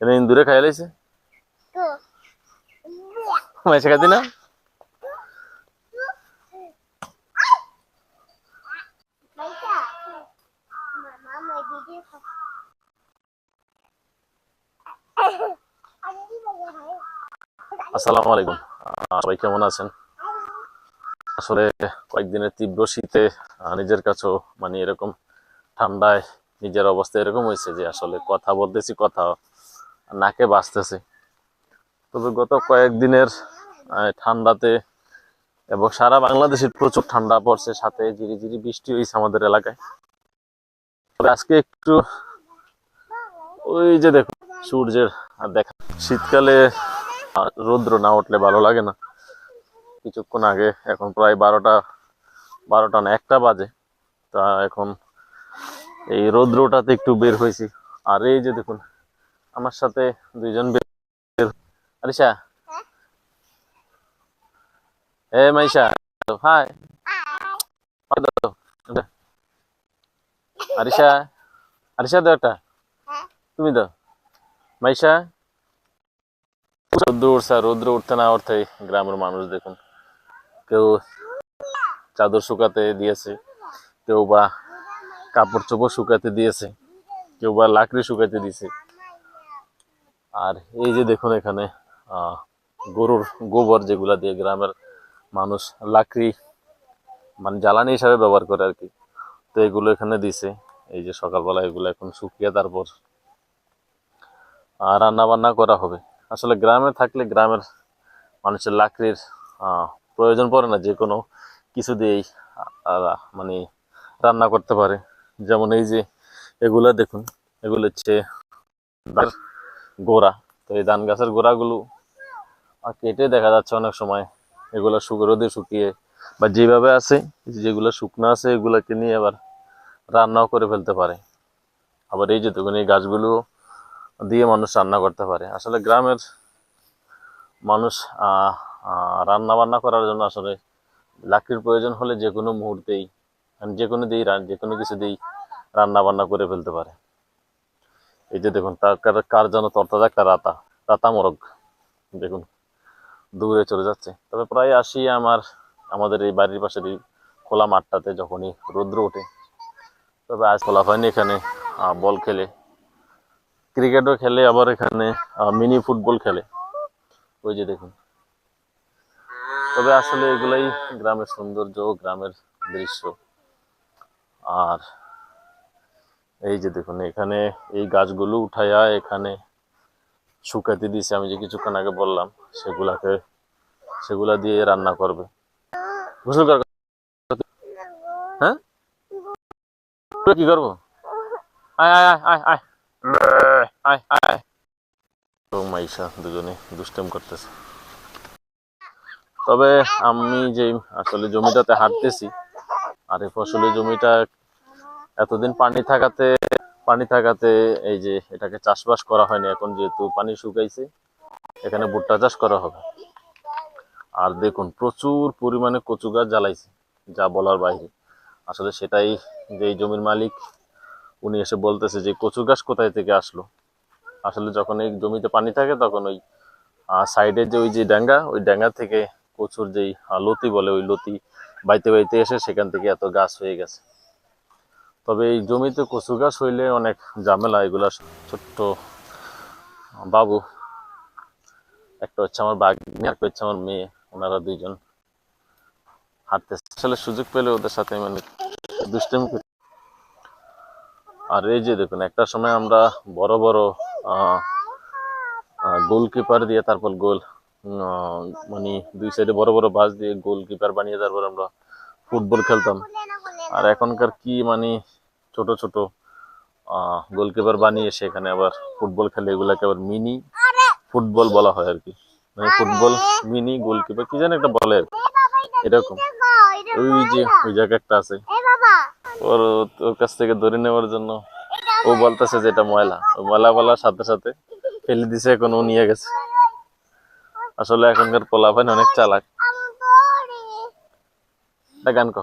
এনে ইন্দুরে খাই লাইছে মাইসে খাতি না? আসসালামু আলাইকুম। সবাই কেমন আছেন? আসলে কয়েকদিনের তীব্র শীতে নিজের কাছেও মানে এরকম ঠান্ডায় নিজের অবস্থা এরকম হয়েছে যে আসলে কথা বলতেছি, কথা নাকে বাঁচতেছে। তবে গত কয়েকদিনের ঠান্ডাতে এবং সারা বাংলাদেশের প্রচুর ঠান্ডা পড়ছে, সাথে ঝিরি ঝিরি বৃষ্টি হয়েছে আমাদের এলাকায়। তবে আজকে একটু ওই যে দেখো, সূর্যের আর দেখা শীতকালে রৌদ্র না উঠলে ভালো লাগে না। কিছুক্ষণ আগে, এখন প্রায় বারোটা বারোটা না একটা বাজে। তা এখন এই রৌদ্রটাতে একটু বের হয়েছি। আর এই যে দেখুন আমার সাথে দুইজন আরিশা এ মাইশা, হাই। আরিশা আরিশা দাও একটা। তুমি দাও। মাইশা। রৌদ্র রৌদ্র উঠতে না উঠতে গ্রামের মানুষ দেখুন। কেউ চাদর শুকাতে দিয়েছে, কেউ বা কাপড় চোপড় শুকাতে দিয়েছে, কেউ বা লাকড়ি শুকাতে দিয়েছে। আর এই যে দেখুন এখানে গরুর গোবর যেগুলা দিয়ে গ্রামের মানুষ লাকড়ি মানে জ্বালানি হিসাবে ব্যবহার করে আর কি। তো এগুলো এখানে দিছে। এই যে সকালবেলা এগুলো এখন শুকিয়ে তারপর রান্না বান্না করা হবে। আসলে গ্রামে থাকলে গ্রামের মানুষের লাকড়ির প্রয়োজন পড়ে না, যে কোনো কিছু দিয়েই মানে রান্না করতে পারে। যেমন এই যে এগুলা দেখুন, এগুলো হচ্ছে গোড়া। তো এই ধান গাছের গোড়াগুলো কেটে দেখা যাচ্ছে অনেক সময় এগুলো রোদে শুকিয়ে। বা যেভাবে আছে যেগুলো শুকনো আছে, এগুলোকে নিয়ে আবার রান্নাও করে ফেলতে পারে। আবার এই যে এই গাছগুলো দিয়ে মানুষ রান্না করতে পারে। আসলে গ্রামের মানুষ রান্না বান্না করার জন্য আসলে লাকড়ির প্রয়োজন হলে যে কোনো মুহূর্তেই মানে যে কোনো দিয়েই, যে কোনো কিছু দিয়েই রান্না বান্না করে ফেলতে পারে। এই যে দেখুন, তার কার- যেন তরতাজা একটা রাতা রাতা মোরগ। দেখুন, দূরে চলে যাচ্ছে। তবে প্রায় আসি আমার, আমাদের এই বাড়ির পাশের এই খোলা মাঠটাতে যখনই রৌদ্র ওঠে। তবে আজ খোলা হয়নি এখানে বল খেলে। ক্রিকেটও খেলে, আবার এখানে মিনি ফুটবল খেলে। ওই যে দেখুন। তবে আসলে এগুলাই গ্রামের সৌন্দর্য, গ্রামের দৃশ্য। আর এই যে দেখুন, এখানে এই গাছগুলো উঠাইয়া এখানে শুকাতে দিয়েছে। আমি যে কিছুক্ষণ আগে বললাম, সেগুলাকে, সেগুলা দিয়ে রান্না করবে। হ্যাঁ? কি করব? আয় আয় আয় আয় আয়। দুজনে দুষ্টেম করতেছে। তবে আমি যে আসলে জমিটাতে হাঁটতেছি, আর এই ফসলের জমিটা এতদিন পানি থাকাতে পানি থাকাতে এই যে এটাকে চাষবাস করা হয়নি, এখন যেহেতু পানি শুকাইছে, এখানে ভুট্টা চাষ করা হবে। আর দেখুন, প্রচুর পরিমাণে কচু গাছ জ্বালাইছে, যা বলার বাইরে। আসলে সেটাই যে জমির মালিক, উনি এসে বলতেছে যে, কচু গাছ কোথায় থেকে আসলো? আসলে যখন এই জমিতে পানি থাকে, তখন ওই সাইডে যে ওই যে ড্যাঙ্গা, ওই ড্যাঙ্গা থেকে কচুর যেই লতি বলে, ওই লতি বাইতে বাইতে এসে সেখান থেকে এত গাছ হয়ে গেছে। তবে এই জমিতে কচু গাছ হইলে অনেক ঝামেলা, এগুলা ছোট্ট বাবু, একটা হচ্ছে আমার বাগনি একটা হচ্ছে আমার মেয়ে, ওনারা দুইজন হাঁটতেছে। আসলে সুযোগ পেলে ওদের সাথে মানে দুষ্টামি আর এই যে দেখুন, একটা সময় আমরা বড় বড় গোলকিপার দিয়ে তারপর গোল মানে দুই সাইডে বড় বড় বাস দিয়ে গোলকিপার বানিয়ে তারপর আমরা ফুটবল খেলতাম। আর এখনকার কি মানে ছোট ছোট গোলকিপার বানিয়ে সেখানে আবার ফুটবল খেলে, এগুলাকে আবার মিনি ফুটবল বলা হয় আর কি মানে ফুটবল, মিনি, গোলকিপার, কি জানি একটা বলে এরকম। ওই যে, ওই জায়গা একটা আছে। ওর ওর কাছ থেকে ধরে নেওয়ার জন্য ও বলতেছে যে এটা ময়লা। ময়লা বলার সাথে সাথে ফেলে দিছে, এখন ও নিয়ে গেছে। আসলে এখনকার পোলাপান অনেক চালাক। গান কো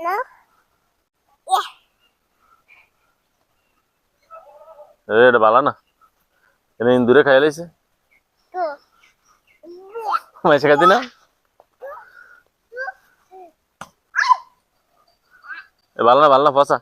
না? এ, এটা বালা না। এনে ইন্দুরে খাই লাইছে। তো। মাইসে খাতি না? বালা না বালা না ফসা